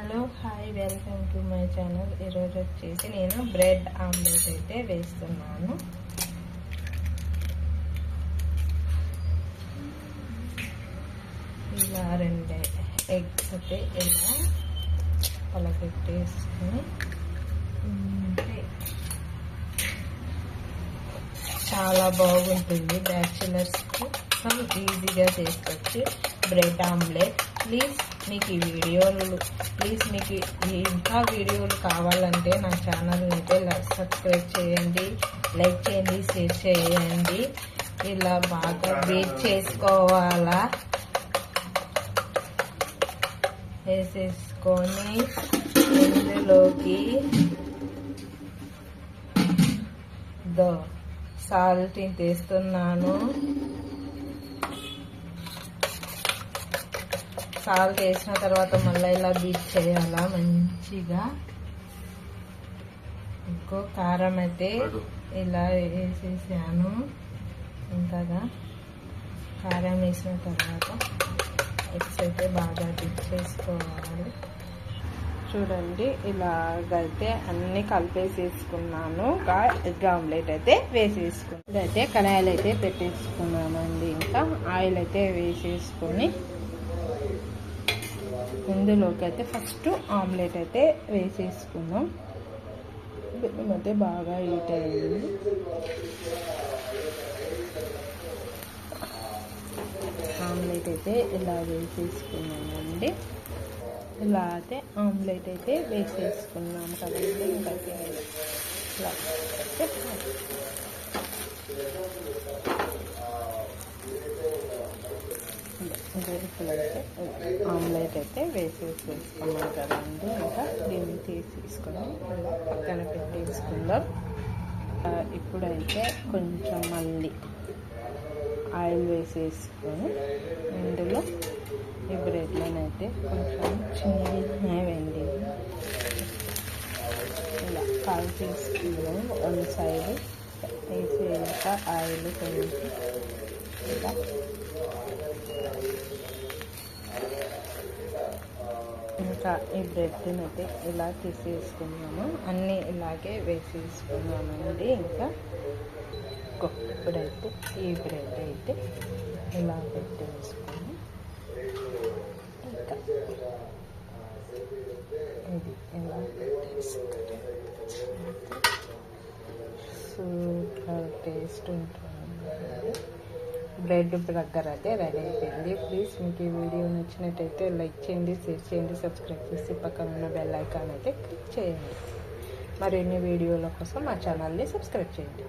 Hello hi welcome to my channel. ఈరోజు వచ్చేసి నేను బ్రెడ్ ఆమ్లెట్ అయితే వేస్తున్నాను. ఇలా రెండు ఎగ్స్ అయితే ఇలా పలకెట్టేసుకుని చాలా బాగుంటుంది బ్యాచులర్స్కి. మనం ఈజీగా చేసుకోవచ్చు బ్రెడ్ ఆమ్లెట్ ప్లీజ్ మీకు ఈ వీడియోలు ప్లీజ్ మీకు ఇంకా వీడియోలు కావాలంటే నా ఛానల్ని అయితే సబ్స్క్రైబ్ చేయండి లైక్ చేయండి షేర్ చేయండి. ఇలా బాగా బీట్ చేసుకోవాలా? వేసేసుకొని ఇందులోకి దో సాల్ట్ తీస్తున్నాను. సాల్ట్ వేసిన తర్వాత మళ్ళీ ఇలా బీట్ చేయాలా మంచిగా? ఇంకో కారం అయితే ఇలా వేసేసాను. ఇంతగా కారం వేసిన తర్వాత ఎగ్స్ అయితే బాగా బీట్ చేసుకోవాలి. చూడండి ఇలాగైతే అన్ని కలిపేసేసుకున్నాను. ఎగ్ ఆమ్లెట్ అయితే వేసేసుకున్నాను. ఇదైతే కడాయిలు అయితే పెట్టేసుకున్నామండి. ఇంకా ఆయిల్ అయితే వేసేసుకొని ఇందులోకి అయితే ఫస్ట్ ఆమ్లెట్ అయితే వేసేసుకున్నాం బియ్యం అయితే బాగా హీట్ అయింది. ఆమ్లెట్ అయితే ఇలా వేసేసుకున్నామండి. ఇలా అయితే ఆమ్లెట్ అయితే వేసేసుకున్నాం కదండి. ఇంకా ఇలా. ఇప్పుడైతే ఆమ్లెట్ అయితే వేసేసుకున్నాం కదండి. ఇంకా దీన్ని తీసేసుకుని ఇలా పక్కన పెట్టేసుకుందాం ఇప్పుడైతే కొంచెం మళ్ళీ ఆయిల్ వేసేసుకొని ఇందులో ఈ బ్రెడ్లోనైతే కొంచెం చిన్నగా వెండి ఇలా కాల్ తీసుకున్నాం వన్ సైడ్ వేసాక ఆయిల్ కొంచెం ఇలా ఇంకా ఈ బ్రెడ్ని అయితే ఇలా తీసేసుకున్నాము. అన్నీ ఇలాగే వేసేసుకున్నామండి. ఇంకా ఇప్పుడైతే ఈ బ్రెడ్ అయితే ఇలా పెట్టేసుకుని ఇంకా ఇది ఇలా పెట్టేసుకుని సూపర్ టేస్ట్ ఉంటుంది. బ్రెడ్ దగ్గర అయితే రెడీ అయిపోయింది. ప్లీజ్ మీకు ఈ వీడియో నచ్చినట్టయితే లైక్ చేయండి షేర్ చేయండి సబ్స్క్రైబ్ చేసి పక్కన ఉన్న బెల్ ఐకాన్ అయితే క్లిక్ చేయండి. మరిన్ని వీడియోల కోసం మా ఛానల్ని సబ్స్క్రైబ్ చేయండి.